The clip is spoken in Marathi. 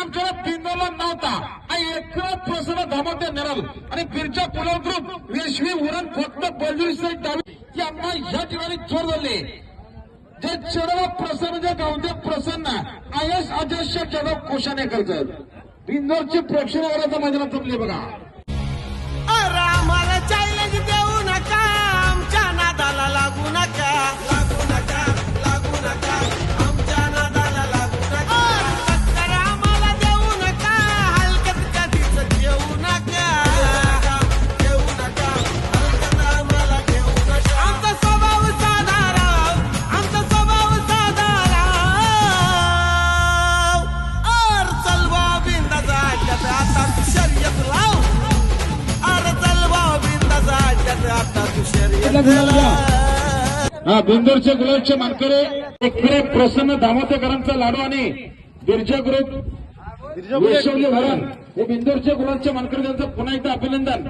आमच्याला बिंदोला नव्हता. आणि एक प्रसन्न धामोते नरल आणि बिरच्या पुलाव ग्रुप रेशमी उरण फक्त बलजुरी डावी यांना या ठिकाणी चोर झाले. जे चरव प्रसन्न जे गावते प्रसन्न आय एस अध्यक्ष जाधव कोशाने करतात बिंदोरची प्रेक्षण वगैरे मैदानात जमले बघा. हा बिंदोरचे गुलाबचे मानकरे एकरे प्रसन्न दामोदकरांचा लाडू आणि बिरजा ग्रुप भरण हे बिंदोरचे गुलाबचे मानकरे त्यांचं पुन्हा एकदा अभिनंदन.